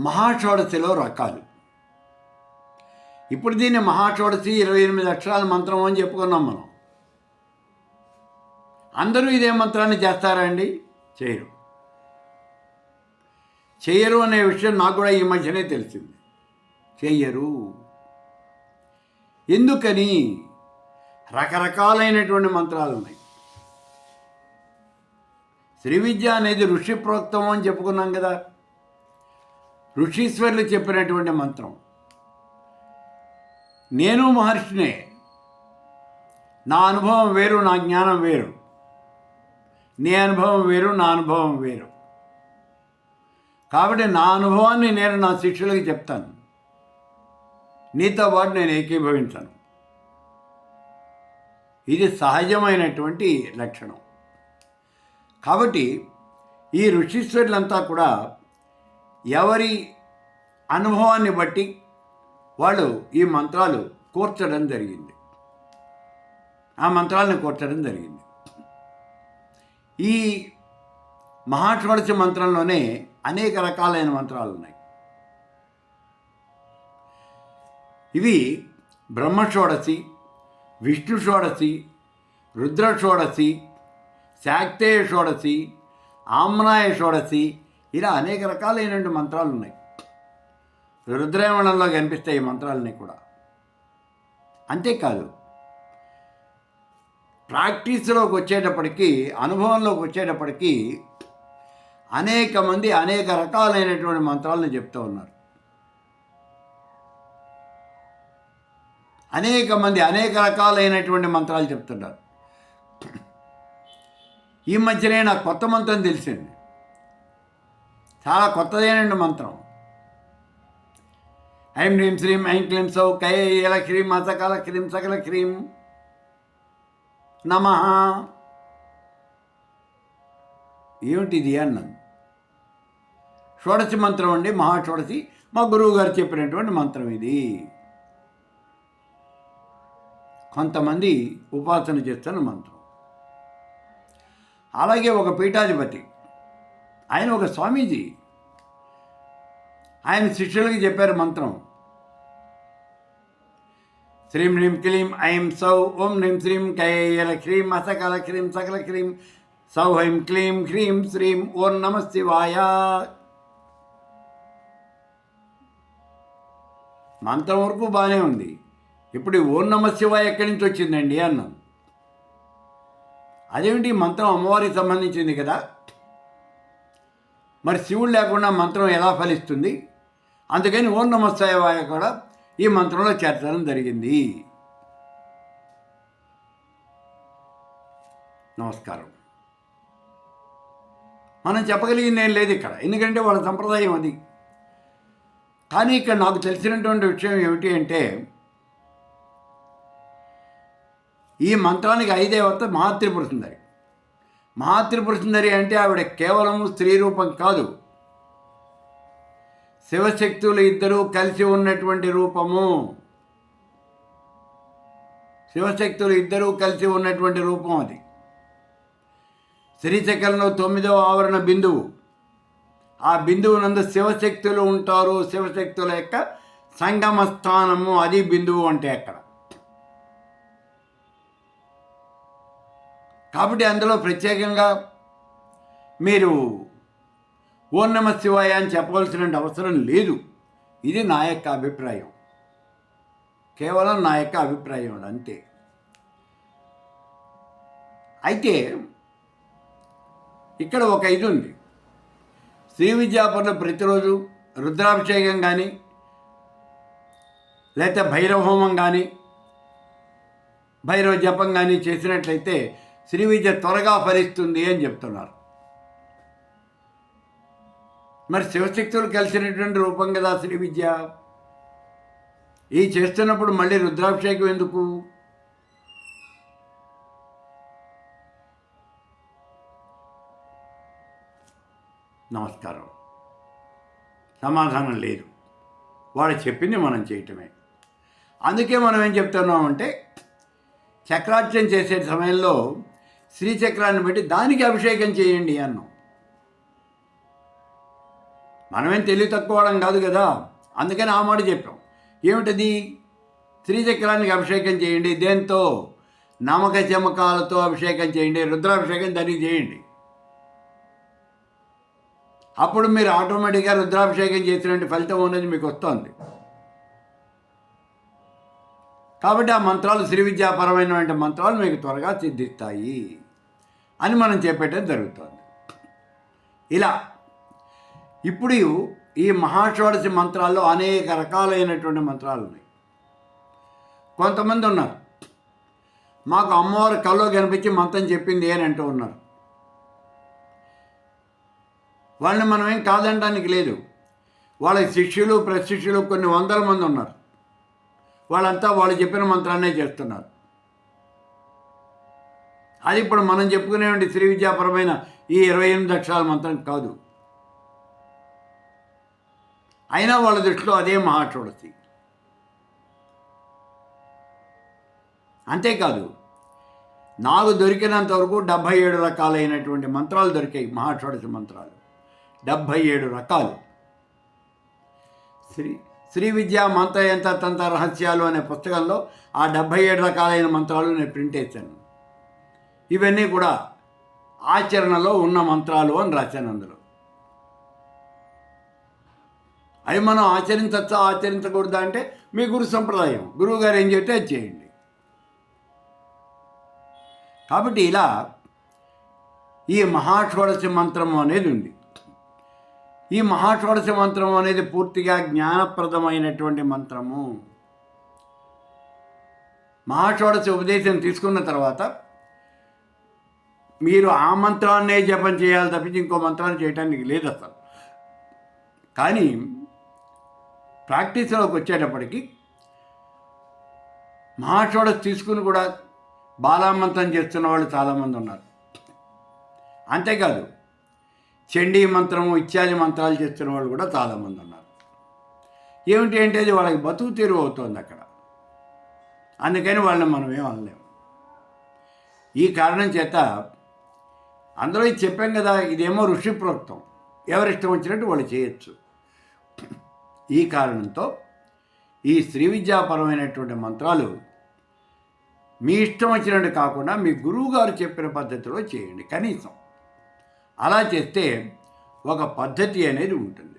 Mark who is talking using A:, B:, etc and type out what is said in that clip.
A: మహాషోడశిలో రకాలు. ఇప్పుడు దీన్ని మహాషోడశి ఇరవై ఎనిమిది అక్షరాల మంత్రం అని చెప్పుకున్నాం మనం. అందరూ ఇదే మంత్రాన్ని చేస్తారా అండి? చేయరు. చేయరు అనే విషయం నాకు కూడా ఈ మధ్యనే తెలిసింది. చేయరు. ఎందుకని? రకరకాలైనటువంటి మంత్రాలు ఉన్నాయి. శ్రీ విద్య అనేది ఋషి ప్రోక్తం అని చెప్పుకున్నాం కదా. ఋషీశ్వరులు చెప్పినటువంటి మంత్రం. నేను మహర్షినే నా అనుభవం వేరు నా జ్ఞానం వేరు. నీ అనుభవం వేరు నా అనుభవం వేరు. కాబట్టి నా అనుభవాన్ని నేను నా శిష్యులకి చెప్తాను. నీతో పాటు నేను ఏకీభవించను. ఇది సహజమైనటువంటి లక్షణం. కాబట్టి ఈ ఋషీశ్వరులంతా కూడా ఎవరి అనుభవాన్ని బట్టి వాళ్ళు ఈ మంత్రాలు కూర్చడం జరిగింది. ఆ మంత్రాలను కూర్చడం జరిగింది. ఈ మహాషోడశ మంత్రంలోనే అనేక రకాలైన మంత్రాలు ఉన్నాయి. ఇవి బ్రహ్మషోడశి విష్ణు షోడశి రుద్ర షోడశి శాక్తేయ షోడశి ఆమ్నాయ షోడశి ఇలా అనేక రకాలైనటువంటి మంత్రాలు ఉన్నాయి రుద్రయమణంలో కనిపిస్తాయి ఈ మంత్రాలని కూడా. అంతేకాదు ప్రాక్టీస్లోకి వచ్చేటప్పటికి అనుభవంలోకి వచ్చేటప్పటికి అనేక మంది అనేక రకాలైనటువంటి మంత్రాలను చెప్తూ ఉన్నారు. అనేక మంది అనేక రకాలైనటువంటి మంత్రాలు చెప్తున్నారు. ఈ మధ్యనే నాకు కొత్త మంత్రం తెలిసింది. చాలా కొత్తదైన మంత్రం. ఐం హ్రీం శ్రీం ఐం క్లీం సౌ కైల క్రీం అసకల క్రీం సకల క్రీం నమ. ఏమిటిది అన్నది షోడశి మంత్రం అండి మహాషోడశి. మా గురువు గారు చెప్పినటువంటి మంత్రం ఇది. కొంతమంది ఉపాసన చేస్తున్న మంత్రం. అలాగే ఒక పీఠాధిపతి ఆయన ఒక స్వామీజీ. ఆయన శిష్యులకి చెప్పారు మంత్రం. శ్రీం హ్రీం క్లీం ఐం సౌ ఓం హ్రీం శ్రీం కయల క్రీం అసకల క్రీం సకల క్రీం సౌ హ్రీం క్లీం హ్రీం శ్రీం ఓం నమ శివాయ. మంత్రం వరకు బాగానే ఉంది. ఇప్పుడు ఓం నమ శివాయ ఎక్కడి నుంచి వచ్చిందండి అన్నాను అదేమిటి మంత్రం అమ్మవారికి సంబంధించింది కదా? మరి శివుడు లేకుండా మంత్రం ఎలా ఫలిస్తుంది? అందుకని ఓం నమస్తాయవాయ కూడా ఈ మంత్రంలో చేర్చడం జరిగింది. నమస్కారం. మనం చెప్పగలిగింది ఏం లేదు ఇక్కడ. ఎందుకంటే వాళ్ళ సంప్రదాయం అది. కానీ ఇక్కడ నాకు తెలిసినటువంటి విషయం ఏమిటి అంటే ఈ మంత్రానికి ఐదేవత మహాత్రిపుర సుందరి మహాత్రిపుర సుందరి అంటే ఆవిడ కేవలం స్త్రీ రూపం కాదు. శివశక్తులు ఇద్దరూ కలిసి ఉన్నటువంటి రూపము. శివశక్తులు ఇద్దరూ కలిసి ఉన్నటువంటి రూపం అది. శ్రీచక్రంలో తొమ్మిదవ ఆవరణ బిందువు. ఆ బిందువు నందు శివశక్తులు ఉంటారు. శివశక్తుల యొక్క సంగమ స్థానము అది బిందువు అంటే అక్కడ. కాబట్టి అందులో ప్రత్యేకంగా మీరు ఓం నమ శివాయ అని చెప్పవలసిన అవసరం లేదు. ఇది నా యొక్క అభిప్రాయం. కేవలం నా యొక్క అభిప్రాయం అంతే. అయితే ఇక్కడ ఒక ఇది ఉంది. శ్రీ విద్యాపూర్లో ప్రతిరోజు రుద్రాభిషేకం కానీ లేకపోతే భైరవ హోమం కానీ భైరవ జపం కానీ చేసినట్లయితే శ్రీ విద్య త్వరగా ఫలిస్తుంది అని చెప్తున్నారు. మరి శివశక్తులు కలిసినటువంటి రూపం కదా శ్రీ విద్య? ఈ చేస్తున్నప్పుడు మళ్ళీ రుద్రాభిషేకం ఎందుకు? నమస్కారం. సమాధానం లేదు. వాడు చెప్పింది మనం చేయటమే. అందుకే మనం ఏం చెప్తున్నామంటే చక్రార్చన చేసే సమయంలో శ్రీచక్రాన్ని బట్టి దానికి అభిషేకం చేయండి అన్నాం. మనమేం తెలివి తక్కువడం కాదు కదా? అందుకని ఆ మాట చెప్పాం. ఏమిటది? శ్రీచక్రానికి అభిషేకం చేయండి దేంతో? నమక చమకాలతో అభిషేకం చేయండి రుద్రాభిషేకం దానికి చేయండి. అప్పుడు మీరు ఆటోమేటిక్గా రుద్రాభిషేకం చేసినటువంటి ఫలితం ఉన్నది మీకు వస్తుంది. కాబట్టి ఆ మంత్రాలు శ్రీ విద్యాపరమైనటువంటి మంత్రాలు మీకు త్వరగా సిద్ధిస్తాయి అని మనం చెప్పేటది జరుగుతుంది. ఇలా ఇప్పుడు ఈ మహాషోడశి మంత్రాల్లో అనేక రకాలైనటువంటి మంత్రాలు ఉన్నాయి. కొంతమంది ఉన్నారు మాకు అమ్మవారి కల్లో కనిపించి మంత్రం చెప్పింది అని అంటూ ఉన్నారు. వాళ్ళని మనం ఏం కాదనడానికి లేదు. వాళ్ళ శిష్యులు ప్రశిష్యులు కొన్ని వందల మంది ఉన్నారు. వాళ్ళంతా వాళ్ళు చెప్పిన మంత్రాన్నే చేస్తున్నారు. అది ఇప్పుడు మనం చెప్పుకునేటువంటి శ్రీ విద్యాపరమైన ఈ ఇరవై ఎనిమిది అక్షరాల మంత్రం కాదు. అయినా వాళ్ళ దృష్టిలో అదే మహాషోడశి అంతేకాదు నాకు దొరికినంత వరకు డెబ్భై ఏడు రకాలైనటువంటి మంత్రాలు దొరికాయి మహాషోడశి మంత్రాలు. డెబ్భై ఏడు రకాలు. శ్రీ శ్రీ విద్యా మంత్రయంత తంత్ర రహస్యాలు అనే పుస్తకంలో ఆ డెబ్భై ఏడు రకాలైన మంత్రాలు నేను ప్రింట్ చేశాను. ఇవన్నీ కూడా ఆచరణలో ఉన్న మంత్రాలు అని రాశాను అందులో. అవి మనం ఆచరించచ్చా ఆచరించకూడదా అంటే మీ గురు సంప్రదాయం. గురువు గారు ఏం చెప్తే అది చేయండి. కాబట్టి ఇలా ఈ మహాషోడశ మంత్రం అనేది ఉంది. ఈ మహాషోడశ మంత్రం అనేది పూర్తిగా జ్ఞానప్రదమైనటువంటి మంత్రము. మహాషోడశ ఉపదేశం తీసుకున్న తర్వాత మీరు ఆ మంత్రాన్నే జపం చేయాలి తప్పించి ఇంకో మంత్రాన్ని చేయడానికి లేదు అసలు. కానీ ప్రాక్టీస్లోకి వచ్చేటప్పటికి మహాషోడస్ తీసుకుని కూడా బాలామంత్రం చేస్తున్న వాళ్ళు చాలామంది ఉన్నారు. అంతేకాదు చండీ మంత్రము ఇత్యాది మంత్రాలు చేస్తున్న వాళ్ళు కూడా చాలామంది ఉన్నారు. ఏమిటి అంటే అది వాళ్ళకి బతుకు తీరు అవుతుంది అక్కడ. అందుకని వాళ్ళని మనం ఏం అనలేము ఈ కారణం చేత అందరూ ఇది చెప్పాం కదా ఇదేమో ఋషి ప్రోక్తం. ఎవరిష్టం వచ్చినట్టు వాళ్ళు చేయొచ్చు. ఈ కారణంతో ఈ శ్రీ విద్యాపరమైనటువంటి మంత్రాలు మీ ఇష్టం వచ్చినట్టు కాకుండా మీ గురువు గారు చెప్పిన పద్ధతిలో చేయండి కనీసం. అలా చేస్తే ఒక పద్ధతి అనేది ఉంటుంది.